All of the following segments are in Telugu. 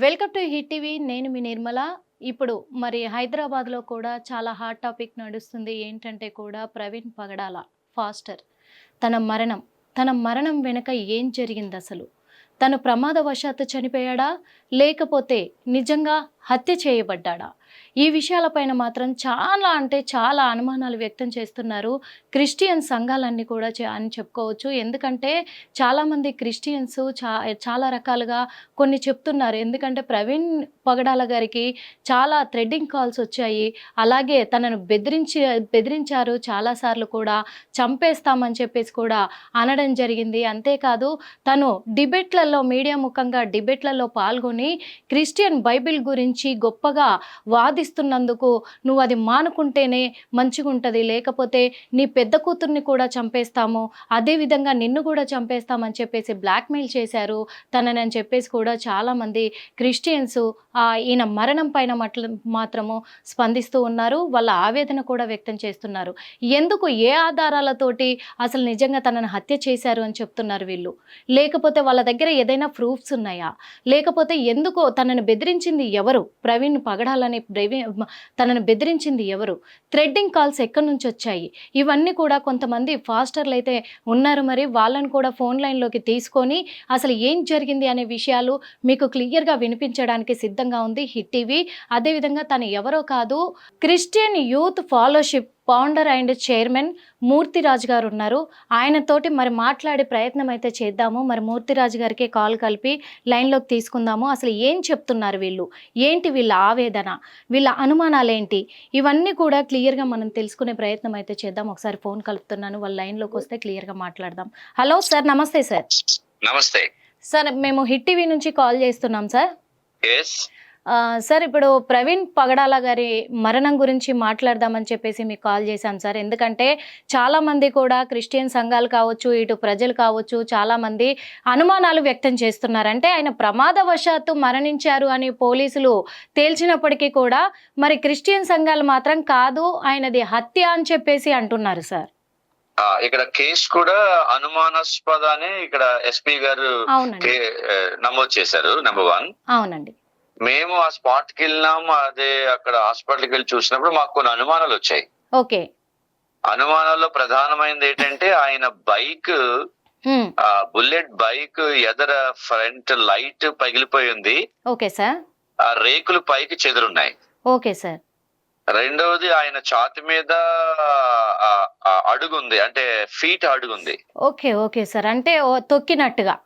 Welcome to hit TV. నేను మీ నిర్మల. ఇప్పుడు మరి హైదరాబాద్లో కూడా చాలా హాట్ టాపిక్ నడుస్తుంది. ఏంటంటే కూడా ప్రవీణ్ పగడాల ఫాస్టర్. తన మరణం తన మరణం వెనుక ఏం జరిగింది అసలు? తను ప్రమాదవశాత్తు చనిపోయాడా? లేకపోతే నిజంగా హత్య చేయబడ్డాడా? ఈ విషయాలపైన మాత్రం చాలా అంటే చాలా అనుమానాలు వ్యక్తం చేస్తున్నారు. క్రిస్టియన్ సంఘాలన్నీ కూడా అని చెప్పుకోవచ్చు. ఎందుకంటే చాలామంది క్రిస్టియన్స్ చా చాలా రకాలుగా కొన్ని చెప్తున్నారు. ఎందుకంటే ప్రవీణ్ పగడాల గారికి చాలా థ్రెడ్డింగ్ కాల్స్ వచ్చాయి. అలాగే తనను బెదిరించి బెదిరించారు చాలాసార్లు కూడా. చంపేస్తామని చెప్పేసి కూడా అనడం జరిగింది. అంతేకాదు తను డిబేట్లలో మీడియా ముఖంగా డిబేట్లలో పాల్గొని క్రిస్టియన్ బైబిల్ గురించి గొప్పగా వాది ఇస్తున్నందుకు నువ్వు అది మానుకుంటేనే మంచిగా ఉంటుంది లేకపోతే నీ పెద్ద కూతుర్ని కూడా చంపేస్తాము. అదేవిధంగా నిన్ను కూడా చంపేస్తామని చెప్పేసి బ్లాక్మెయిల్ చేశారు తనని అని చెప్పేసి కూడా చాలామంది క్రిస్టియన్స్ ఆ, ఈయన మరణం పైన మట్ల మాత్రము స్పందిస్తూ ఉన్నారు. వాళ్ళ ఆవేదన కూడా వ్యక్తం చేస్తున్నారు. ఎందుకు ఏ ఆధారాలతోటి అసలు నిజంగా తనని హత్య చేశారు అని చెప్తున్నారు వీళ్ళు? లేకపోతే వాళ్ళ దగ్గర ఏదైనా ప్రూఫ్స్ ఉన్నాయా? లేకపోతే ఎందుకో తనను బెదిరించింది ఎవరు? ప్రవీణ్ పగడాలని తనని బెదిరించింది ఎవరు? థ్రెడ్డింగ్ కాల్స్ ఎక్కడి నుంచి వచ్చాయి? ఇవన్నీ కూడా కొంతమంది ఫాస్టర్లు అయితే ఉన్నారు మరి వాళ్ళని కూడా ఫోన్ లైన్లోకి తీసుకొని అసలు ఏం జరిగింది అనే విషయాలు మీకు క్లియర్గా వినిపించడానికి సిద్ధంగా ఉంది హిట్ టీవీ. అదేవిధంగా తను ఎవరో కాదు Christian youth fellowship founder and chairman Murthyraju గారు ఉన్నారు. ఆయనతోటి మరి మాట్లాడే ప్రయత్నం అయితే చేద్దాము. మరి మూర్తిరాజు గారికి కాల్ కలిపి లైన్లోకి తీసుకుందాము. అసలు ఏం చెప్తున్నారు వీళ్ళు? ఏంటి వీళ్ళ ఆవేదన? వీళ్ళ అనుమానాలు ఏంటి ఇవన్నీ కూడా క్లియర్గా మనం తెలుసుకునే ప్రయత్నం అయితే చేద్దాం. ఒకసారి ఫోన్ కలుపుతున్నాను. వాళ్ళ లైన్లోకి వస్తే క్లియర్గా మాట్లాడదాం. హలో సార్ నమస్తే సార్. నమస్తే. సార్ మేము హిట్ టీవీ నుంచి కాల్ చేస్తున్నాం సార్. సార్ ఇప్పుడు ప్రవీణ్ పగడాల గారి మరణం గురించి మాట్లాడదామని చెప్పేసి మీకు కాల్ చేశాం సార్. ఎందుకంటే చాలామంది కూడా క్రిస్టియన్ సంఘాలు కావచ్చు ఇటు ప్రజలు కావచ్చు చాలామంది అనుమానాలు వ్యక్తం చేస్తున్నారు. అంటే ఆయన ప్రమాదవశాత్తు మరణించారు అని పోలీసులు తేల్చినప్పటికీ కూడా మరి క్రిస్టియన్ సంఘాలు మాత్రం కాదు ఆయనది హత్య అని చెప్పేసి అంటున్నారు సార్. ఇక్కడ కేసు కూడా అనుమానాస్పద అని ఇక్కడ ఎస్పీ గారు నమోదు చేశారు నెంబర్ వన్. అవునండి. మేము ఆ స్పాట్కి వెళ్ళినాం అదే అక్కడ హాస్పిటల్కి వెళ్ళి చూసినప్పుడు మాకు కొన్ని అనుమానాలు వచ్చాయి. ఓకే. అనుమానాల్లో ప్రధానమైనది ఏంటంటే ఆయన బైక్. ఆ బుల్లెట్ బైక్ ఎదర ఫ్రంట్ లైట్ పగిలిపోయి ఉంది. Okay sir. ఆ రేకులు పైకి చెదురున్నాయి. Okay sir. రెండవది ఆయన ఛాతి మీద ఆ, ఆ, అడుగు ఉంది అంటే ఫీట్ అడుగు ఉంది ఓకే ఓకే సార్. అంటే తొక్కినట్టుగా.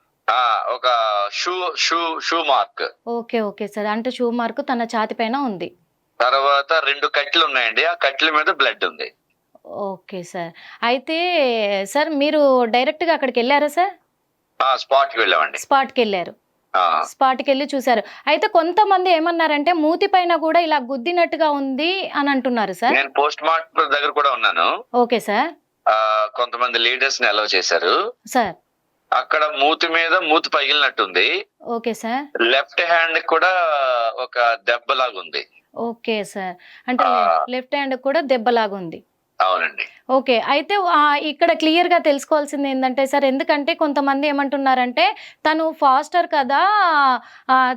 ఒక shoe shoe shoe mark. Okay okay sir. అంటే షూ మార్క్ తన ఛాతి పైన ఉంది. తర్వాత రెండు కట్టెలు ఉన్నాయండి. ఆ కట్టెల మీద బ్లడ్ ఉంది. Okay sir. అయితే సార్ మీరు డైరెక్ట్గా అక్కడికి వెళ్ళారా సార్? స్పాట్కి వెళ్ళామండి. స్పాట్కి వెళ్ళారు. ఆ, స్పాట్కి వెళ్ళి చూశారు. అయితే కొంతమంది ఏమన్నారంటే మూతి పైన కూడా ఇలా గుద్దినట్టుగా ఉంది అని అంటున్నారు సార్. నేను పోస్ట్ మార్టం దగ్గర కూడా ఉన్నాను. Okay sir. కొంతమంది లీడర్స్ని అలౌ చేశారు. సార్. అక్కడ మూతి మీద మూతి పగిలినట్టుంది. Okay sir. లెఫ్ట్ హ్యాండ్ కూడా ఒక దెబ్బలాగా ఉంది ఓకే సార్. అంటే. లెఫ్ట్ హ్యాండ్ కూడా దెబ్బలాగా ఉంది అవునండి. ఓకే. అయితే ఇక్కడ క్లియర్గా తెలుసుకోవాల్సింది ఏంటంటే సార్ ఎందుకంటే కొంతమంది ఏమంటున్నారంటే తను ఫాస్టర్ కదా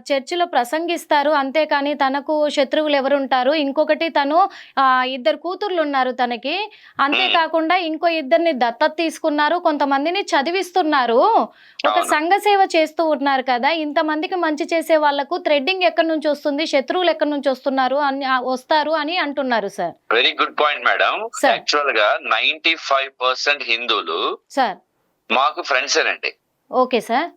చర్చిలో ప్రసంగిస్తారు అంతేకాని తనకు శత్రువులు ఎవరు ఉంటారు ఇంకొకటి తను ఇద్దరు కూతుర్లు ఉన్నారు తనకి. అంతేకాకుండా ఇంకో ఇద్దరిని దత్తత తీసుకున్నారు కొంతమందిని చదివిస్తున్నారు. ఒక. సంఘ సేవ చేస్తూ ఉన్నారు కదా ఇంతమందికి మంచి చేసే వాళ్ళకు థ్రెడ్డింగ్ ఎక్కడి నుంచి వస్తుంది శత్రువులు ఎక్కడి నుంచి వస్తున్నారు అని వస్తారు అని అంటున్నారు sir. Very good point madam. యాక్చువల్గా నైన్టీ ఫైవ్ పర్సెంట్ హిందువులు సార్. మాకు ఫ్రెండ్స్ ఏనండి ఓకే సార్.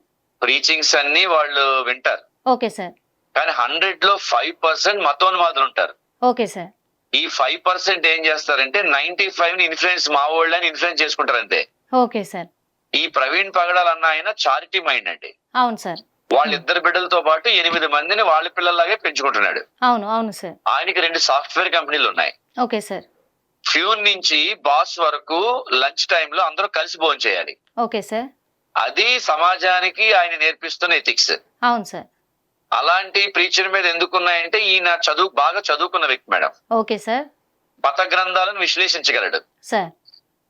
ప్రీచింగ్స్ అన్ని వాళ్ళు వింటారు. Okay sir. కానీ హండ్రెడ్లో ఫైవ్ పర్సెంట్ మతోన్మాదులు ఉంటారు. Okay sir. ఈ ఫైవ్ పర్సెంట్ ఏం చేస్తారంటే నైన్టీ ఫైవ్ని ఇన్ఫ్లుయెన్స్ మా వాళ్ళని ఇన్ఫ్లుయెన్స్ చేసుకుంటారు అంతే ఓకే సార్. ఈ ప్రవీణ్ పగడాల్ అన్న ఆయన చారిటీ మైండ్ అండి. అవును సార్. వాళ్ళిద్దరు బిడ్డలతో పాటు ఎనిమిది మందిని వాళ్ళ పిల్లల్లాగే పెంచుకుంటున్నాడు. అవును అవును సార్. ఆయనకి రెండు సాఫ్ట్వేర్ కంపెనీలు ఉన్నాయి. Okay sir. ఫ్యూన్ నుంచి బాస్ వరకు లంచ్లో అందరూ కలిసి భోజనం చేయాలి. Okay sir. అది సమాజానికి ఆయన నేర్పిస్తున్న ఎథిక్స్ అవును సార్. అలాంటి ప్రీచర్ మీద ఎందుకున్నాయంటే ఈయన చదువు బాగా చదువుకున్న వ్యక్తి మేడం. Okay sir. మత గ్రంథాలను విశ్లేషించగలడు. సార్.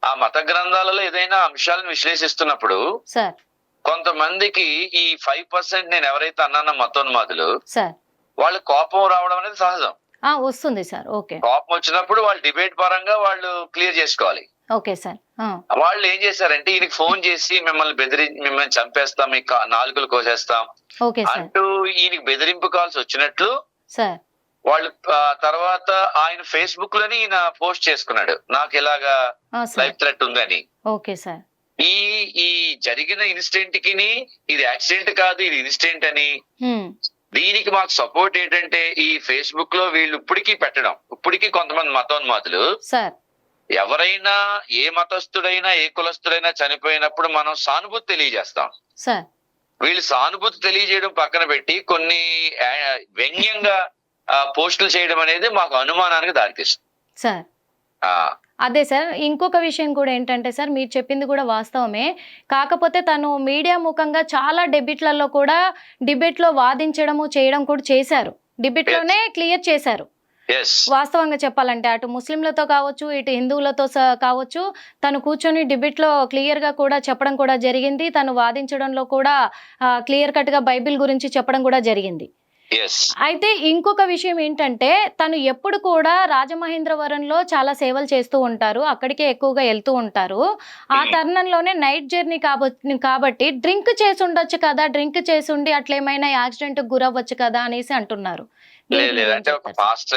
ఆ మత గ్రంథాలలో ఏదైనా అంశాలను విశ్లేషిస్తున్నప్పుడు సార్. కొంతమందికి ఈ ఫైవ్ పర్సెంట్ నేను ఎవరైతే అన్నానో మతోన్మాదులు సార్. వాళ్ళు కోపం రావడం అనేది సహజం. వస్తుంది సార్. ఓకే. కోపం వచ్చినప్పుడు వాళ్ళు డిబేట్ పరంగా వాళ్ళు క్లియర్ చేసుకోవాలి. Okay sir. వాళ్ళు ఏం చేశారంటే ఈయనకి ఫోన్ చేసి మిమ్మల్ని బెదిరి మిమ్మల్ని చంపేస్తాం మీ నాలుకలు కోసేస్తాం అంటూ ఈయనకి బెదిరింపు కాల్స్ వచ్చినట్లు సార్. వాళ్ళు తర్వాత ఆయన ఫేస్బుక్లోని ఈయన పోస్ట్ చేసుకున్నాడు. నాకు ఇలాగా లైఫ్ థ్రెట్ ఉందని. Okay sir. ఈ ఈ జరిగిన ఇన్సిడెంట్కి ఇది యాక్సిడెంట్ కాదు ఇది ఇన్సిడెంట్ అని దీనికి మాకు సపోర్ట్ ఏంటంటే ఈ ఫేస్బుక్లో వీళ్ళు ఇప్పటికీ పెట్టడం. ఇప్పటికీ కొంతమంది మతోన్మాదులు సార్. ఎవరైనా ఏ మతస్థుడైనా ఏ కులస్థుడైనా చనిపోయినప్పుడు మనం సానుభూతి తెలియజేస్తాం. వీళ్ళు సానుభూతి తెలియజేయడం పక్కన పెట్టి కొన్ని వ్యంగ్యంగా పోస్టులు చేయడం అనేది మాకు అనుమానానికి దారితీస్తుంది. అదే సార్ ఇంకొక విషయం కూడా ఏంటంటే సార్ మీరు చెప్పింది కూడా వాస్తవమే. కాకపోతే తను మీడియా ముఖంగా చాలా డెబిట్లలో కూడా డిబేట్లో వాదించడము చేయడం కూడా చేశారు. డిబేట్లోనే క్లియర్ చేశారు. వాస్తవంగా చెప్పాలంటే అటు ముస్లింలతో కావచ్చు ఇటు హిందువులతో కావచ్చు తను కూర్చొని డిబేట్లో క్లియర్గా కూడా చెప్పడం కూడా జరిగింది. తను వాదించడంలో కూడా క్లియర్ కట్గా బైబిల్ గురించి చెప్పడం కూడా జరిగింది. అయితే ఇంకొక విషయం ఏంటంటే తను ఎప్పుడు కూడా రాజమహేంద్రవరంలో చాలా సేవలు చేస్తూ ఉంటారు అక్కడికే ఎక్కువగా వెళ్తూ ఉంటారు. ఆ Hmm. తరుణంలోనే నైట్ జర్నీ కాబట్టి కాబట్టి డ్రింక్ చేసి ఉండొచ్చు కదా డ్రింక్ చేసి ఉండి అట్లేమైనా యాక్సిడెంట్ గురవ్వచ్చు కదా అనేసి అంటున్నారు. లేదు లేదు అంటే ఒక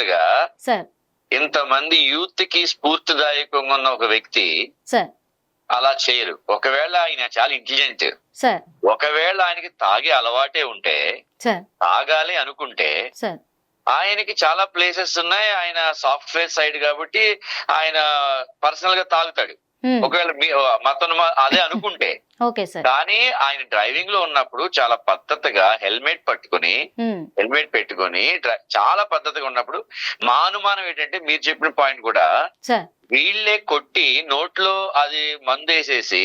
గా సార్ ఇంతమంది యూత్కి స్ఫూర్తిదాయకంగా ఉన్న ఒక వ్యక్తి సార్ అలా చేయరు. ఒకవేళ ఆయన చాలా ఇంటెలిజెంట్ సార్ ఒకవేళ ఆయనకి తాగే అలవాటే ఉంటే తాగాలి అనుకుంటే ఆయనకి చాలా ప్లేసెస్ ఉన్నాయి. ఆయన సాఫ్ట్వేర్ సైడ్ కాబట్టి ఆయన పర్సనల్గా తాగుతాడు. ఒకవేళ మీ మతం అదే అనుకుంటే కానీ ఆయన డ్రైవింగ్లో ఉన్నప్పుడు చాలా పద్ధతిగా హెల్మెట్ పట్టుకుని. హెల్మెట్ పెట్టుకుని చాలా పద్ధతిగా ఉన్నప్పుడు మా అనుమానం ఏంటంటే మీరు చెప్పిన పాయింట్ కూడా వీళ్ళే కొట్టి నోట్లో అది మందు వేసేసి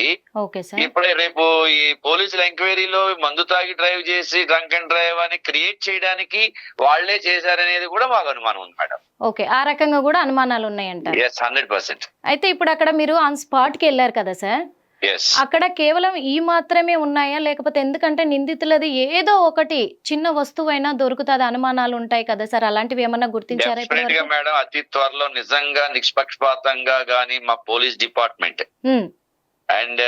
ఇప్పుడే రేపు ఈ పోలీసుల ఎంక్వైరీలో మందు తాగి డ్రైవ్ చేసి డ్రంక్ అండ్ డ్రైవ్ అని క్రియేట్ చేయడానికి వాళ్ళే చేశారనేది కూడా మాకు అనుమానం ఉంది మేడం. ఓకే. ఆ రకంగా కూడా అనుమానాలు ఉన్నాయంటారు. ఎస్ హండ్రెడ్ పర్సెంట్ అయితే ఇప్పుడు అక్కడ మీరు ఆన్ స్పాట్కి వెళ్ళారు కదా సార్. అక్కడ కేవలం ఈ మాత్రమే ఉన్నాయా? లేకపోతే ఎందుకంటే నిందితులది ఏదో ఒకటి చిన్న వస్తువైనా దొరుకుతుంది అనుమానాలు ఉంటాయి కదా సార్? అలాంటివి ఏమన్నా గుర్తించారా? మేడం అతి త్వరలో నిజంగా నిష్పక్షపాతంగా గానీ మా పోలీస్ డిపార్ట్మెంట్. అండ్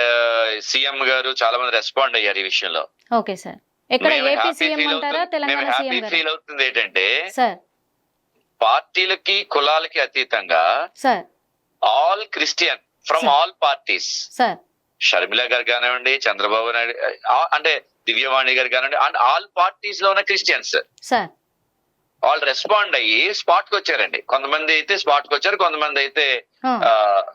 సీఎం గారు చాలా మంది రెస్పాండ్ అయ్యారు ఈ విషయంలో. Okay sir. ఎక్కడ ఏపీ సీఎం అంటారా? తెలంగాణ సీఎం ఫీల్ అవుతుంది ఏంటంటే సార్. పార్టీలకి కులాలకి అతీతంగా sir. All Christian from. All parties sir. Sharmila గారు కానివ్వండి చంద్రబాబు నాయుడు అంటే దివ్యవాణి గారు కానివ్వండి అండ్ ఆల్ పార్టీస్లో ఉన్న క్రిస్టియన్స్ వాళ్ళు రెస్పాండ్ అయ్యి స్పాట్కి వచ్చారండి. కొంతమంది అయితే స్పాట్కి వచ్చారు కొంతమంది అయితే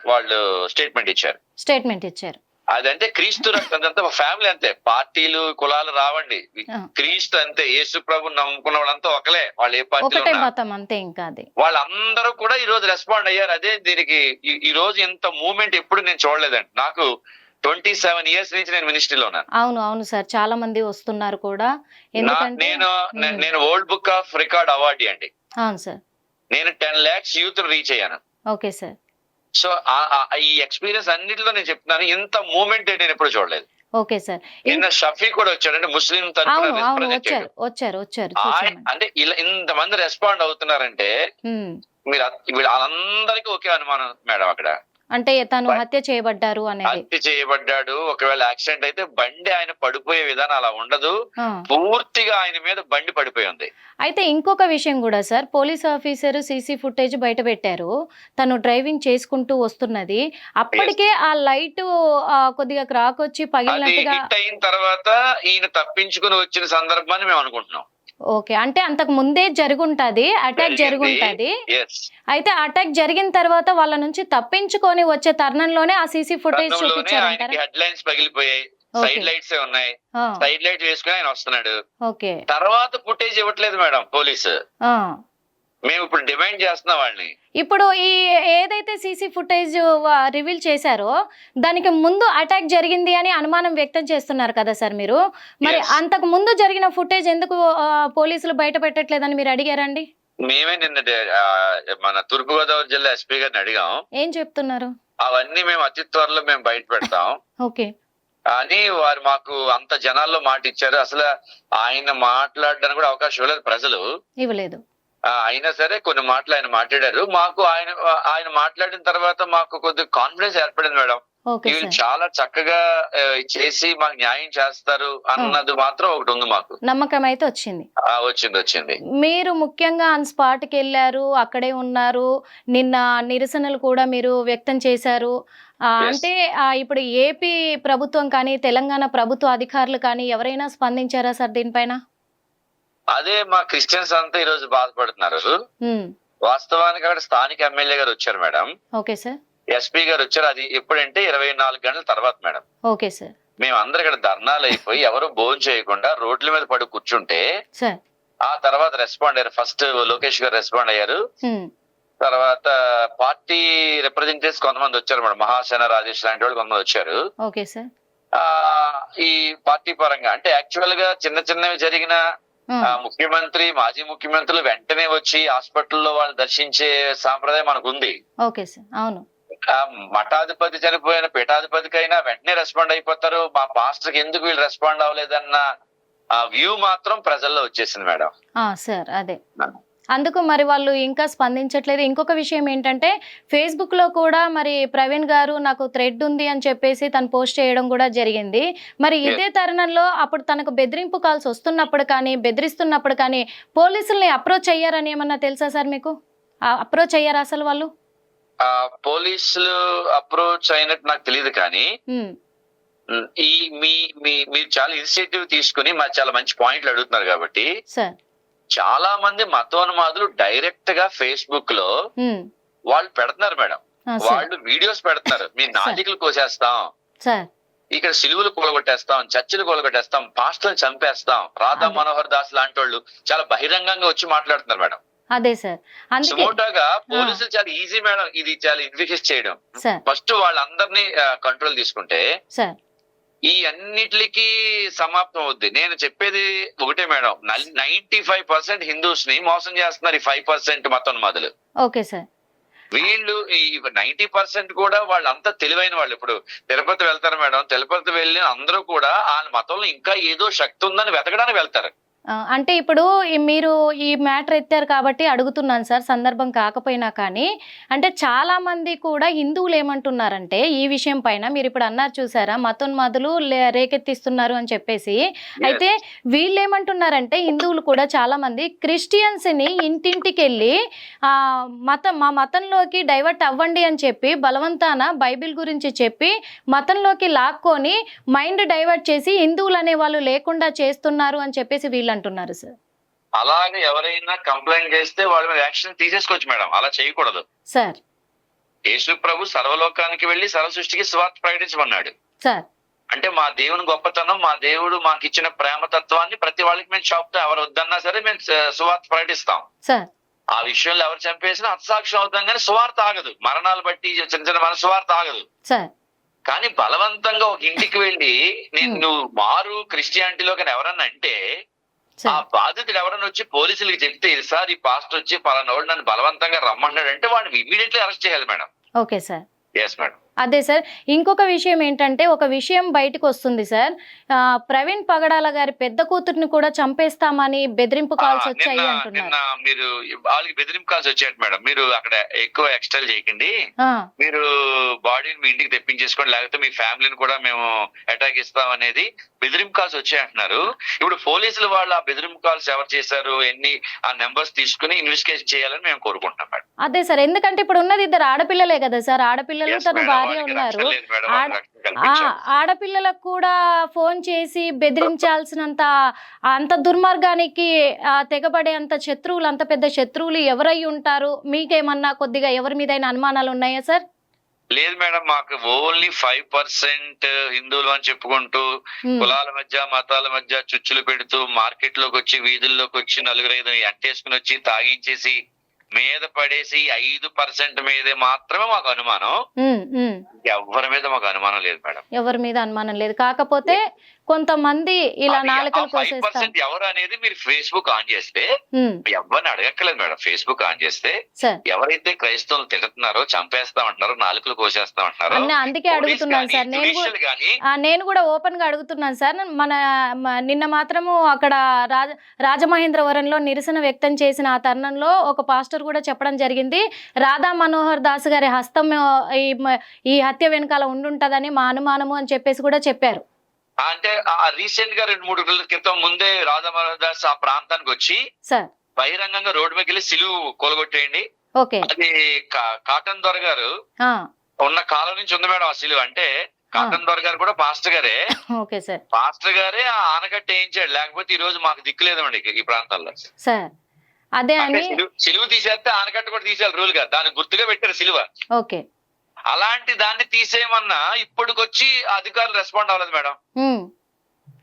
వాళ్ళు స్టేట్మెంట్ ఇచ్చారు. స్టేట్మెంట్ ఇచ్చారు. అదంటే క్రీస్తు రక్తం అంతా ఫ్యామిలీ అంతే. పార్టీలు కులాలు రావండి. క్రీస్తు అంతే. యేసు ప్రభు నమ్ముకున్న వాళ్ళంతా ఒకలే. వాళ్ళు ఏ అంతే ఇంకా అది. వాళ్ళందరూ కూడా ఈ రోజు రెస్పాండ్ అయ్యారు. అదే దీనికి ఈ- రోజు ఇంత మూవ్మెంట్ ఎప్పుడు నేను చూడలేదండి. నాకు ట్వంటీ సెవెన్ ఇయర్స్ నుంచి నేను మినిస్ట్రీలో ఉన్నాను అవును అవును సార్. చాలా మంది వస్తున్నారు కూడా. నేను నేను world book of record award అండి. అవును సార్. నేను టెన్ లాక్స్ యూత్ రీచ్ అయ్యాను. Okay sir. సో ఈ ఎక్స్పీరియన్స్ అన్నిటిలో నేను చెప్తున్నాను. ఇంత మూమెంట్ నేను ఎప్పుడు చూడలేదు. Okay sir. నిన్న షఫీ కూడా వచ్చాడు అంటే ముస్లిం. వచ్చారు వచ్చారు వచ్చారు. అంటే ఇలా ఇంతమంది రెస్పాండ్ అవుతున్నారంటే మీరు అ- వీళ్ళ అందరికీ ఒకే అనుమానం మేడం అక్కడ. అంటే తను హత్య చేయబడ్డారు అనేది. హత్య చేయబడ్డాడు. ఒకవేళ యాక్సిడెంట్ అయితే బండి ఆయన పడిపోయే విధానం అలా ఉండదు. పూర్తిగా ఆయన మీద బండి పడిపోయి ఉంది. అయితే ఇంకొక విషయం కూడా sir police officer CC footage బయట పెట్టారు. తను డ్రైవింగ్ చేసుకుంటూ వస్తున్నది. అప్పటికే ఆ లైట్ కొద్దిగా క్రాక్ వచ్చి పగిలినట్టుగా అయిన తర్వాత ఈయన తప్పించుకుని వచ్చిన సందర్భాన్ని మేము అనుకుంటున్నాం. ఓకే. అంటే అంతకు ముందే జరుగుంటది అటాక్. జరుగుంటది. అయితే అటాక్ జరిగిన తర్వాత వాళ్ళ నుంచి తప్పించుకొని వచ్చే తరుణంలోనే ఆ సీసీ ఫుటేజ్ చూపించారంటారా? హెడ్ లైన్స్ పగిలిపోయాయి. సైడ్ లైట్స్ ఉన్నాయి. సైడ్ లైట్ వేసుకుని ఆయన వస్తున్నాడు. ఓకే. తర్వాత ఫుటేజ్ ఇవ్వట్లేదు మేడం పోలీసు. మేము ఇప్పుడు డిమాండ్ చేస్తున్నాం వాళ్ళని. ఇప్పుడు ఈ ఏదైతే సీసీ ఫుటేజ్ రివీల్ చేశారో దానికి ముందు అటాక్ జరిగింది అని అనుమానం వ్యక్తం చేస్తున్నారు కదా సార్ మీరు? మరి. అంతకు ముందు జరిగిన ఫుటేజ్ ఎందుకు పోలీసులు బయట పెట్టట్లేదని మీరు అడిగారండి? మేమే నిన్న మన తూర్పుగోదావరి జిల్లా ఎస్పీ గారిని అడిగాం. ఏం చెప్తున్నారు? అవన్నీ మేము అతి త్వరలో మేము బయట పెడతాం. ఓకే. అని వారు మాకు అంత జనాల్లో మాట ఇచ్చారు. అసలు ఆయన మాట్లాడడానికి కూడా అవకాశం ఇవ్వలేదు ప్రజలు. ఇవ్వలేదు. అయినా సరే కొన్ని మాటలు ఆయన మాట్లాడారు. మాకు ఆయన ఆయన మాట్లాడిన తర్వాత మాకు కొద్దిగా కాన్ఫిడెన్స్ ఏర్పడింది మేడం. ఓకే వీళ్ళు చాలా చక్కగా చేసి మాకు న్యాయం చేస్తారు అన్నది మాత్రం ఒకటి ఉంది మాకు. నమ్మకం అయితే వచ్చింది. వచ్చింది వచ్చింది. మీరు ముఖ్యంగా ఆన్ స్పాట్కి వెళ్ళారు అక్కడే ఉన్నారు. నిన్న నిరసనలు కూడా మీరు వ్యక్తం చేశారు. అంటే ఇప్పుడు ఏపీ ప్రభుత్వం కానీ తెలంగాణ ప్రభుత్వ అధికారులు కానీ ఎవరైనా స్పందించారా సార్ దీనిపైన? అదే మా క్రిస్టియన్స్ అంతా ఈ రోజు బాధపడుతున్నారు వాస్తవానికి అక్కడ స్థానిక ఎమ్మెల్యే గారు వచ్చారు మేడం. Okay sir. ఎస్పీ గారు వచ్చారు. అది ఎప్పుడంటే ఇరవై నాలుగు గంటల తర్వాత మేడం. Okay sir. మేము అందరు ఇక్కడ ధర్నాలు అయిపోయి ఎవరు భోజనం చేయకుండా రోడ్ల మీద పడి కూర్చుంటే ఆ తర్వాత రెస్పాండ్ అయ్యారు. ఫస్ట్ లోకేష్ గారు రెస్పాండ్ అయ్యారు. తర్వాత పార్టీ రిప్రజెంటేటివ్స్ కొంతమంది వచ్చారు మేడం. మహాసేన రాజేష్ లాంటి వాళ్ళు కొంతమంది వచ్చారు. ఈ పార్టీ పరంగా అంటే యాక్చువల్గా చిన్న చిన్నవి జరిగిన ముఖ్యమంత్రి మాజీ ముఖ్యమంత్రులు వెంటనే వచ్చి హాస్పిటల్లో వాళ్ళు దర్శించే సాంప్రదాయం మనకు ఉంది ఓకే సార్ అవును. ఆ మఠాధిపతి చనిపోయిన పీఠాధిపతికైనా వెంటనే రెస్పాండ్ అయిపోతారు. మా పాస్టర్కి ఎందుకు వీళ్ళు రెస్పాండ్ అవ్వలేదన్న ఆ వ్యూ మాత్రం ప్రజల్లో వచ్చేసింది మేడం. సార్ అదే. అందుకు మరి వాళ్ళు ఇంకా స్పందించట్లేదు. ఇంకొక విషయం ఏంటంటే ఫేస్బుక్లో కూడా మరి ప్రవీణ్ గారు నాకు థ్రెడ్ ఉంది అని చెప్పేసి తను పోస్ట్ చేయడం కూడా జరిగింది. మరి ఇదే తరుణంలో అప్పుడు తనకు బెదిరింపు కాల్స్ వస్తున్నప్పుడు కానీ బెదిరిస్తున్నప్పుడు కానీ పోలీసుల్ని అప్రోచ్ అయ్యారని ఏమన్నా తెలుసా సార్ మీకు? అప్రోచ్ అయ్యారా అసలు వాళ్ళు? పోలీసులు అప్రోచ్ అయినట్టు నాకు తెలియదు కానీ ఈ మీ మీ మీరు చాలా ఇనిషియేటివ్ తీసుకుని మా చాలా మంచి పాయింట్లు అడుగుతున్నారు కాబట్టి సార్. చాలా మంది మతోన్మాదులు డైరెక్ట్గా ఫేస్బుక్లో వాళ్ళు పెడుతున్నారు మేడం. వాళ్ళు వీడియోస్ పెడుతున్నారు. మీ నాటికలు కోసేస్తాం. ఇక్కడ సిలువులు కూలగొట్టేస్తాం చర్చిలు కూలగొట్టేస్తాం పాస్టర్లు చంపేస్తాం. రాధా. మనోహర్ దాస్ లాంటి వాళ్ళు చాలా బహిరంగంగా వచ్చి మాట్లాడుతున్నారు మేడం. అదే సార్. సుమోటోగా పోలీసులు చాలా ఈజీ మేడం ఇది చాలా ఇన్వెస్ట్ చేయడం. ఫస్ట్ వాళ్ళందరినీ కంట్రోల్ తీసుకుంటే సార్. ఈ అన్నిటికి సమాప్తం అవుద్ది. నేను చెప్పేది ఒకటే మేడం. నైన్టీ ఫైవ్ పర్సెంట్ హిందూస్ని మోసం చేస్తున్నారు ఈ ఫైవ్ పర్సెంట్ మతోన్మాదులు ఓకే సార్. వీళ్ళు ఈ నైన్టీ పర్సెంట్ కూడా వాళ్ళంతా తెలివైన వాళ్ళు. ఇప్పుడు తిరుపతి వెళ్తారు మేడం. తిరుపతి వెళ్ళి అందరూ కూడా ఆ మతంలో ఇంకా ఏదో శక్తి ఉందని వెతకడానికి వెళ్తారు. అంటే ఇప్పుడు మీరు ఈ మ్యాటర్ ఎత్తారు కాబట్టి అడుగుతున్నాను సార్ సందర్భం కాకపోయినా కానీ. అంటే చాలా మంది కూడా హిందువులు ఏమంటున్నారంటే ఈ విషయం పైన మీరు ఇప్పుడు అన్నారు చూసారా మతోన్మాదులు లే- రేకెత్తిస్తున్నారు అని చెప్పేసి. అయితే వీళ్ళు ఏమంటున్నారంటే హిందువులు కూడా చాలా మంది క్రిస్టియన్స్ని ఇంటింటికి వెళ్ళి మతం మా మతంలోకి డైవర్ట్ అవ్వండి అని చెప్పి బలవంతాన బైబిల్ గురించి చెప్పి మతంలోకి లాక్కొని మైండ్ డైవర్ట్ చేసి హిందువులు అనే వాళ్ళు లేకుండా చేస్తున్నారు అని చెప్పేసి వీళ్ళు అంటున్నారు సార్ అలాగే ఎవరైనా కంప్లైంట్ చేస్తే వాళ్ళ మీద యాక్షన్ తీసేసుకోవచ్చు మేడం. అలా చేయకూడదు. సార్. యేసు ప్రభు సర్వలోకానికి వెళ్ళి సర్వ సృష్టికి స్వార్థ ప్రకటించమన్నాడు. సార్. అంటే మా దేవుని గొప్పతనం మా దేవుడు మాకు ఇచ్చిన ప్రేమ తత్వాన్ని ప్రతి వాళ్ళకి మేము చెప్తాం. ఎవరు వద్దన్నా సరే మేము సువార్త ప్రకటిస్తాం. ఆ విషయంలో ఎవరు చంపేసినా హతసాక్ష్యం అవుతాం కానీ సువార్త ఆగదు. మరణాలు బట్టి చిన్న చిన్న మన సువార్త ఆగదు. కానీ బలవంతంగా ఒక ఇంటికి వెళ్ళి నేను. నువ్వు మారు క్రిస్టియానిటీలో కానీ ఎవరన్నా అంటే ఆ బాధితుడు ఎవరన్నా వచ్చి పోలీసులకు చెప్తే "ఇది సార్ ఈ పాస్టర్ వచ్చి పలానా నన్ను బలవంతంగా రమ్మన్నాడు అంటే వాడిని ఇమీడియట్లీ అరెస్ట్ చేయాలి madam. Okay sir. Yes madam. అదే సార్ ఇంకొక విషయం ఏంటంటే ఒక విషయం బయటకు వస్తుంది సార్. ప్రవీణ్ పగడాల గారి పెద్ద కూతుర్ని కూడా చంపేస్తామని బెదిరింపు కాల్స్ వచ్చాయి అంటున్నారు. మీరు వాళ్ళకి బెదిరింపు కాల్స్ వచ్చాయట మేడం. మీరు అక్కడ ఎక్కువ ఎక్స్టెల్ చేయకండి. మీరు బాడీని మీ ఇంటికి తెప్పించేసుకోండి. లేకపోతే మీ ఫ్యామిలీని కూడా మేము అటాక్ ఇస్తాం అనేది బెదిరింపు కాల్స్ వచ్చాయి అంటున్నారు. ఇప్పుడు పోలీసులు వాళ్ళు ఆ బెదిరింపు కాల్స్ ఎవరు చేశారు ఎన్ని ఆ నెంబర్స్ తీసుకుని ఇన్వెస్టిగేషన్ చేయాలని మేము కోరుకుంటున్నాం మేడం. అదే సార్ ఎందుకంటే ఇప్పుడు ఉన్నది ఇద్దరు ఆడపిల్లలే కదా సార్. ఆడపిల్లలు తన. భార్య ఉన్నారు. ఆడపిల్లలకు కూడా ఫోన్ చేసి బెదిరించాల్సినంత అంత దుర్మార్గానికి తెగబడే అంత శత్రువులు అంత పెద్ద శత్రువులు ఎవరై ఉంటారు? మీకేమన్నా కొద్దిగా ఎవరి మీదైనా అనుమానాలు ఉన్నాయా సార్? లేదు మేడం మాకు ఓన్లీ ఫైవ్ పర్సెంట్ హిందువులు అని చెప్పుకుంటూ కులాల మధ్య మతాల మధ్య చుచ్చులు పెడుతూ మార్కెట్లోకి వచ్చి వీధుల్లోకి వచ్చి నలుగురు ఐదు అంటేసుకుని వచ్చి తాగించేసి మీద పడేసి ఐదు పర్సెంట్ మీదే మాత్రమే మాకు అనుమానం. ఎవరి మీద మాకు అనుమానం లేదు మేడం. ఎవరి మీద అనుమానం లేదు. కాకపోతే కొంతమంది ఇలా నాలుకలు కోసేస్తారు. ఎవరు అనేది మీరు ఫేస్బుక్ ఆన్ చేస్తే ఎవరిని అడగక్కర్లేదు మేడం. ఫేస్బుక్ ఆన్ చేస్తే ఎవరైతే క్రైస్తవులు తిడుతున్నారో చంపేస్తా ఉంటున్నారో నాలుకలు కోసేస్తా అన్న అందుకే అడుగుతున్నాను సార్. నేను నేను కూడా ఓపెన్గా అడుగుతున్నాను సార్. మన నిన్న మాత్రము అక్కడ రాజ రాజమహేంద్రవరంలో నిరసన వ్యక్తం చేసిన ఆ తరుణంలో ఒక పాస్టర్ కూడా చెప్పడం జరిగింది. రాధా మనోహర్ దాస్ గారి హస్తం ఈ హత్య వెనకాల ఉండుంటదని మా అనుమానము అని చెప్పేసి కూడా చెప్పారు. అంటే రీసెంట్గా రెండు మూడు రోజుల క్రితం ముందే రాధామోహన్ ఆ ప్రాంతానికి వచ్చి బహిరంగంగా రోడ్డు మీద వెళ్ళి సిలువు కొలగొట్టేయండి. అది కాటన్ దొర గారు ఆ, ఉన్న కాలం నుంచి ఉంది మేడం ఆ సిలువ. అంటే కాటన్ దొర గారు కూడా పాస్టర్ గారే. Okay sir. పాస్టర్ గారే ఆ ఆనకట్ట వేయించాడు. లేకపోతే ఈ రోజు మాకు దిక్కు లేదండి ఈ ప్రాంతాల్లో. అదే సిలువ- తీసేస్తే ఆనకట్ట కూడా తీసేయాలి రూల్గా దానికి గుర్తుగా పెట్టారు సిలువ. ఓకే. అలాంటి దాన్ని తీసేయమన్నా ఇప్పటికొచ్చి అధికారులు రెస్పాండ్ అవ్వలేదు మేడం.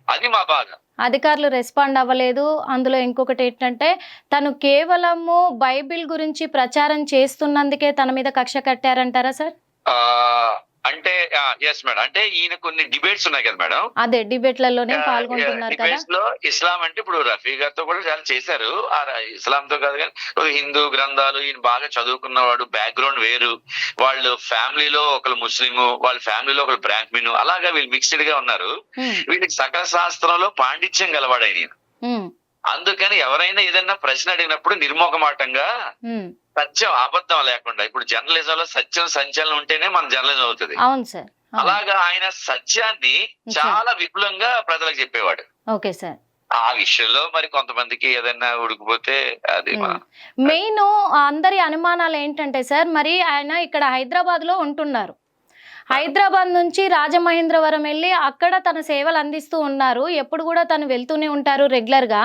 అది మా బాధ. అధికారులు రెస్పాండ్ అవ్వలేదు. అందులో ఇంకొకటి ఏంటంటే తను కేవలము బైబిల్ గురించి ప్రచారం చేస్తున్నందుకే తన మీద కక్ష కట్టారంటారా సార్? అంటే ఎస్ మేడం అంటే ఈయన కొన్ని డిబేట్స్ ఉన్నాయి కదా మేడం అదే డిబేట్లలోనే పాల్గొంటున్నారు కదా. డిబేట్స్లో ఇస్లాం అంటే ఇప్పుడు రఫీ గారితో కూడా చాలా చేశారు. ఆ ర- ఇస్లాంతో కాదు కానీ హిందూ గ్రంథాలు ఈయన బాగా చదువుకున్నవాడు బ్యాక్గ్రౌండ్ వేరు. వాళ్ళు ఫ్యామిలీలో ఒకరు ముస్లిం వాళ్ళ ఫ్యామిలీలో ఒకరు బ్రాహ్మిన్ అలాగా వీళ్ళు మిక్స్డ్గా ఉన్నారు. వీళ్ళకి సకల శాస్త్రంలో పాండిత్యం గలవాడు ఆయన అందుకని ఎవరైనా ఏదైనా ప్రశ్న అడిగినప్పుడు నిర్మోహమాటంగా. సత్యం అబద్ధం లేకుండా ఇప్పుడు జర్నలిజం లో సత్యం సంచలనం ఉంటేనే మన జర్నలిజం అవుతుంది. అవును సార్ అవును. అలాగా ఆయన సత్యాన్ని చాలా విపులంగా ప్రజలకు చెప్పేవాడు. Okay sir. ఆ విషయంలో మరి కొంతమందికి ఏదైనా ఉడికిపోతే అది మెయిన్ అందరి అనుమానాలు ఏంటంటే సార్ మరి ఆయన ఇక్కడ హైదరాబాద్లో ఉంటున్నారు. హైదరాబాద్ నుంచి రాజమహేంద్రవరం వెళ్ళి అక్కడ తన సేవలు అందిస్తూ ఉన్నారు. ఎప్పుడు కూడా తను వెళ్తూనే ఉంటారు రెగ్యులర్గా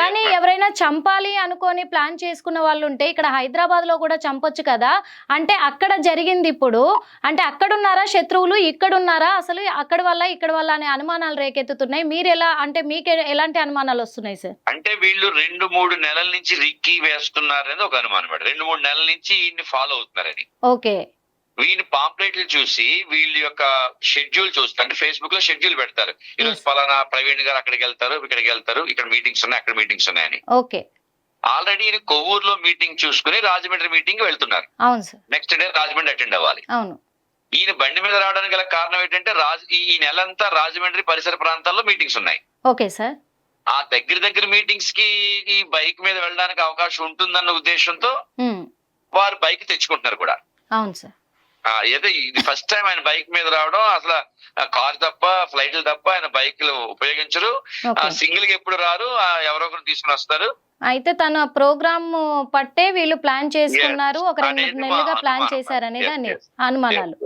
కానీ ఎవరైనా చంపాలి అనుకొని ప్లాన్ చేసుకున్న వాళ్ళు ఉంటే ఇక్కడ హైదరాబాద్లో కూడా చంపొచ్చు కదా. అంటే అక్కడ జరిగింది ఇప్పుడు. అంటే అక్కడ ఉన్నారా శత్రువులు? ఇక్కడ ఉన్నారా అసలు అక్కడ వల్ల ఇక్కడ వల్ల అనే అనుమానాలు రేకెత్తుతున్నాయి. మీరు ఎలా అంటే మీకు ఎలాంటి అనుమానాలు వస్తున్నాయి సార్? అంటే వీళ్ళు రెండు మూడు నెలల నుంచి రిక్కి వేస్తున్నారని ఒక అనుమానం రెండు మూడు నెలల నుంచి ఫాలో అవుతున్నారని. ఓకే. వీళ్ళ పాంప్లెట్లు చూసి వీళ్ళ యొక్క షెడ్యూల్ చూస్తే అంటే ఫేస్బుక్లో షెడ్యూల్ పెడతారు. ఈ రోజు Yes. పలానా ప్రవీణ్ గారు అక్కడికి వెళ్తారు ఇక్కడికి వెళ్తారు ఇక్కడ మీటింగ్స్ ఉన్నాయి అక్కడ మీటింగ్స్ ఉన్నాయని. ఓకే. ఆల్రెడీ ఈయన కొవ్వూరులో మీటింగ్ చూసుకుని రాజమండ్రి మీటింగ్ వెళ్తున్నారు. నెక్స్ట్ డే రాజమండ్రి అటెండ్ అవ్వాలి. అవును. ఈయన బండి మీద రావడానికి గల కారణం ఏంటంటే రాజ్ ఈ నెలంతా రాజమండ్రి పరిసర ప్రాంతాల్లో మీటింగ్స్ ఉన్నాయి. Okay sir. ఆ దగ్గర దగ్గర మీటింగ్స్కి ఈ బైక్ మీద వెళ్ళడానికి అవకాశం ఉంటుందన్న ఉద్దేశంతో వారు బైక్ తెచ్చుకుంటున్నారు కూడా. అవును సార్. ఏదో ఇది ఫస్ట్ టైం ఆయన బైక్ మీద రావడం అసలు కార్ తప్ప ఫ్లైట్లు తప్ప ఆయన బైక్లు ఉపయోగించరు. సింగిల్గా ఎప్పుడు రారు ఎవరో ఒకరు తీసుకుని వస్తారు. అయితే తను ఆ ప్రోగ్రామ్ పట్టే వీళ్ళు ప్లాన్ చేసుకున్నారు ఒక రెండు అనేది నెలలుగా ప్లాన్. చేశారనేది Yes, అని. అనుమానాలు.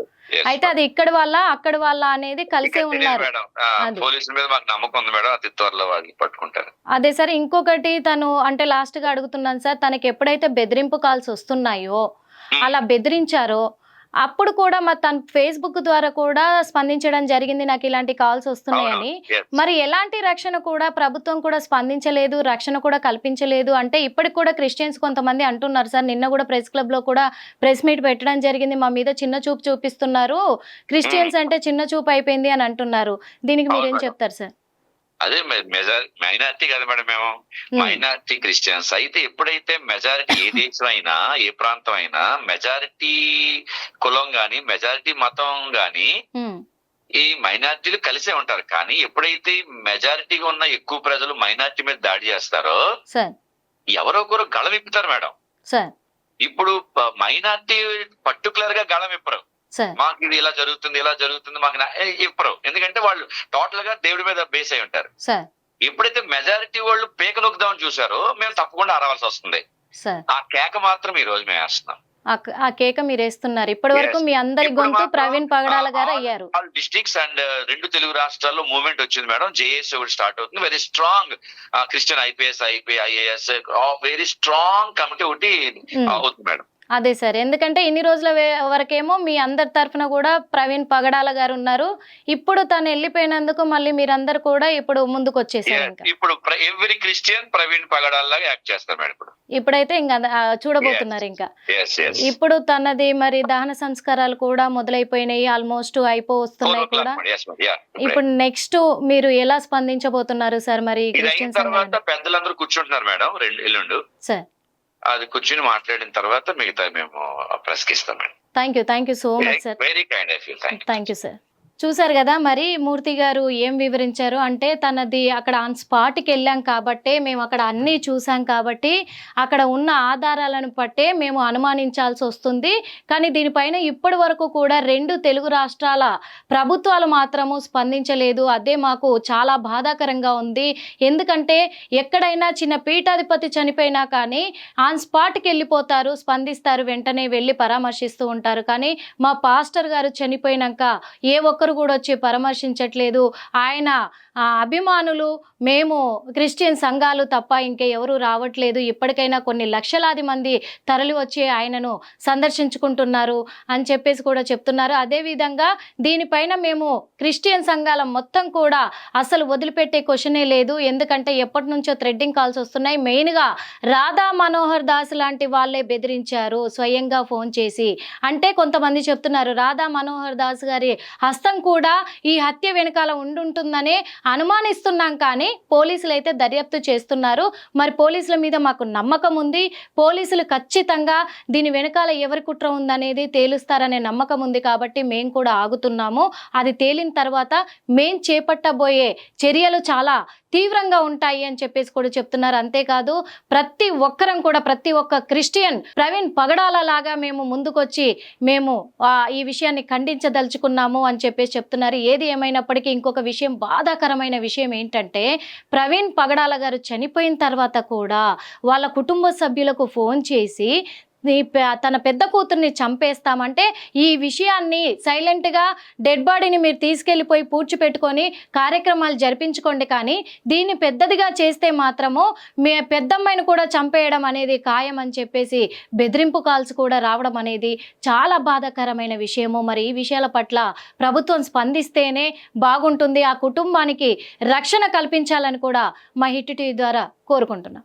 అయితే అది ఇక్కడ వాళ్ళ అక్కడ వాళ్ళ అనేది కలిసే ఉన్నారు. మేడం. ఆ, అది. పోలీసుల మీద మాకు నమ్మకం ఉంది మేడం అతి త్వరలో వాళ్ళు పట్టుకుంటారు. అదే సార్ ఇంకొకటి తను అంటే లాస్ట్గా అడుగుతున్నాను సార్ తనకి ఎప్పుడైతే బెదిరింపు కాల్స్ వస్తున్నాయో Hmm. అలా బెదిరించారో అప్పుడు కూడా మరి తను ఫేస్బుక్ ద్వారా కూడా స్పందించడం జరిగింది. నాకు ఇలాంటి కాల్స్ వస్తున్నాయని. మరి ఎలాంటి రక్షణ కూడా ప్రభుత్వం కూడా స్పందించలేదు రక్షణ కూడా కల్పించలేదు. అంటే ఇప్పటికి కూడా క్రిస్టియన్స్ కొంతమంది అంటున్నారు సార్. నిన్న కూడా ప్రెస్ క్లబ్లో కూడా ప్రెస్ మీట్ పెట్టడం జరిగింది. మా మీద చిన్న చూపు చూపిస్తున్నారు. క్రిస్టియన్స్ అంటే చిన్న చూపు అయిపోయింది అని అంటున్నారు. దీనికి మీరేం. చెప్తారు సార్? అదే మెజార్ మైనార్టీ కదా మేడం మేము. Hmm. Minority Christians. అయితే ఎప్పుడైతే మెజారిటీ ఏ దేశం అయినా ఏ ప్రాంతం అయినా మెజారిటీ కులం గాని మెజారిటీ మతం గాని ఉమ్, ఈ మైనార్టీలు కలిసే ఉంటారు. కానీ ఎప్పుడైతే మెజారిటీగా ఉన్న ఎక్కువ ప్రజలు మైనార్టీ మీద దాడి చేస్తారో ఎవరో ఒకరు గళం ఇప్పుతారు మేడం ఇప్పుడు మైనార్టీ పర్టికులర్గా గళం ఇప్పరు మాకు ఇది ఇలా జరుగుతుంది ఇలా జరుగుతుంది మాకు ఇప్పరు ఎందుకంటే వాళ్ళు టోటల్గా దేవుడి మీద బేస్ అయి ఉంటారు. ఎప్పుడైతే మెజారిటీ వాళ్ళు పేక నొక్కుదామని చూసారో మేము తప్పకుండా అరవాల్సి వస్తుంది. ఆ కేక మాత్రం ఈ రోజు మేము వేస్తున్నాం. ఆ కేక మీరు వేస్తున్నారు. ఇప్పటి వరకు. మీ అందరి గొంతు ప్రవీణ్ పగడాల గారు అయ్యారు. డిస్ట్రిక్ట్స్ అండ్ రెండు తెలుగు రాష్ట్రాల్లో మూవ్మెంట్ వచ్చింది మేడం. జేఏసీ ఒకటి స్టార్ట్ అవుతుంది. Very strong Christian IPS IP IAS very strong committee ఒకటి ఉమ్. అవుతుంది మేడం. అదే సార్. ఎందుకంటే ఇన్ని రోజుల వరకేమో మీ అందరి తరఫున కూడా ప్రవీణ్ పగడాల గారు ఉన్నారు. ఇప్పుడు తను వెళ్ళిపోయినందుకు మళ్ళీ మీరందరూ కూడా ఇప్పుడు ముందుకు వచ్చేసారు ఇంకా ఇప్పుడు ఎవ్రీ క్రిస్టియన్ ప్రవీణ్ పగడాల్లాగా యాక్ట్ చేస్తారు మేడం ఇప్పుడు. ఇప్పుడైతే ఇంకా చూడబోతున్నారు ఇంకా. ఇప్పుడు తనది మరి దహన సంస్కారాలు కూడా మొదలైపోయినాయి. ఆల్మోస్ట్ అయిపో వస్తున్నాయి కూడా. ఇప్పుడు నెక్స్ట్ మీరు ఎలా స్పందించబోతున్నారు సార్ మరి పెద్దలందరూ కూర్చుంటున్నారు మేడం. రెండు సార్. అది కూర్చుని మాట్లాడిన తర్వాత మిగతా మేము ప్రెస్కి ఇస్తాం madam thank you thank you so much sir very kind I feel thank you sir చూశారు కదా మరి మూర్తి గారు ఏం వివరించారు? అంటే తనది అక్కడ ఆన్ స్పాట్కి వెళ్ళాం కాబట్టే మేము అక్కడ అన్నీ చూసాం కాబట్టి అక్కడ ఉన్న ఆధారాలను బట్టే మేము అనుమానించాల్సి వస్తుంది. కానీ దీనిపైన ఇప్పటి వరకు కూడా రెండు తెలుగు రాష్ట్రాల ప్రభుత్వాలు మాత్రము స్పందించలేదు. అదే మాకు చాలా బాధాకరంగా ఉంది. ఎందుకంటే ఎక్కడైనా చిన్న పీఠాధిపతి చనిపోయినా కానీ ఆన్ స్పాట్కి వెళ్ళిపోతారు స్పందిస్తారు వెంటనే వెళ్ళి పరామర్శిస్తూ ఉంటారు. కానీ మా పాస్టర్ గారు చనిపోయినాక ఏ ఒక్కరు కూడా వచ్చి పరామర్శించట్లేదు. ఆయన ఆ, అభిమానులు మేము క్రిస్టియన్ సంఘాలు తప్ప ఇంకా ఎవరు రావట్లేదు. ఇప్పటికైనా కొన్ని లక్షలాది మంది తరలి వచ్చి ఆయనను సందర్శించుకుంటున్నారు అని చెప్పేసి కూడా చెప్తున్నారు. అదేవిధంగా దీనిపైన మేము క్రిస్టియన్ సంఘాల మొత్తం కూడా అసలు వదిలిపెట్టే క్వశ్చనే లేదు. ఎందుకంటే ఎప్పటి నుంచో థ్రెడ్డింగ్ కాల్స్ వస్తున్నాయి. మెయిన్గా రాధా మనోహర్ దాస్ లాంటి వాళ్ళే బెదిరించారు. స్వయంగా ఫోన్ చేసి. అంటే కొంతమంది చెప్తున్నారు రాధా మనోహర్ దాస్ గారి హస్త కూడా ఈ హత్య వెనకాల ఉండుంటుందనే అనుమానిస్తున్నాం కానీ పోలీసులు అయితే దర్యాప్తు చేస్తున్నారు. మరి పోలీసుల మీద మాకు నమ్మకం ఉంది. పోలీసులు ఖచ్చితంగా దీని వెనకాల ఎవరి కుట్ర ఉందనేది తేలుస్తారనే నమ్మకం ఉంది కాబట్టి మేము కూడా ఆగుతున్నాము. అది తేలిన తర్వాత మేం చేపట్టబోయే చర్యలు చాలా తీవ్రంగా ఉంటాయి అని చెప్పేసి కూడా చెప్తున్నారు. అంతేకాదు ప్రతి ఒక్కరం కూడా ప్రతి ఒక్క క్రిస్టియన్ ప్రవీణ్ పగడాల లాగా మేము ముందుకొచ్చి మేము ఈ విషయాన్ని ఖండించదలుచుకున్నాము అని చెప్పేసి చెప్తున్నారు. ఏది ఏమైనప్పటికీ ఇంకొక విషయం బాధాకరమైన విషయం ఏంటంటే ప్రవీణ్ పగడాల గారు చనిపోయిన తర్వాత కూడా వాళ్ళ కుటుంబ సభ్యులకు ఫోన్ చేసి తన పెద్ద కూతుర్ని చంపేస్తామంటే ఈ విషయాన్ని సైలెంట్గా డెడ్ బాడీని మీరు తీసుకెళ్ళిపోయి పూడ్చిపెట్టుకొని కార్యక్రమాలు జరిపించుకోండి. కానీ దీన్ని పెద్దదిగా చేస్తే మాత్రము మే పెద్దమ్మాయిని కూడా చంపేయడం అనేది ఖాయం అని చెప్పేసి బెదిరింపు కాల్స్ కూడా రావడం అనేది చాలా బాధాకరమైన విషయము. మరి ఈ విషయాల పట్ల ప్రభుత్వం స్పందిస్తేనే బాగుంటుంది. ఆ కుటుంబానికి రక్షణ కల్పించాలని కూడా మా హిట్ టీవీ ద్వారా కోరుకుంటున్నాం.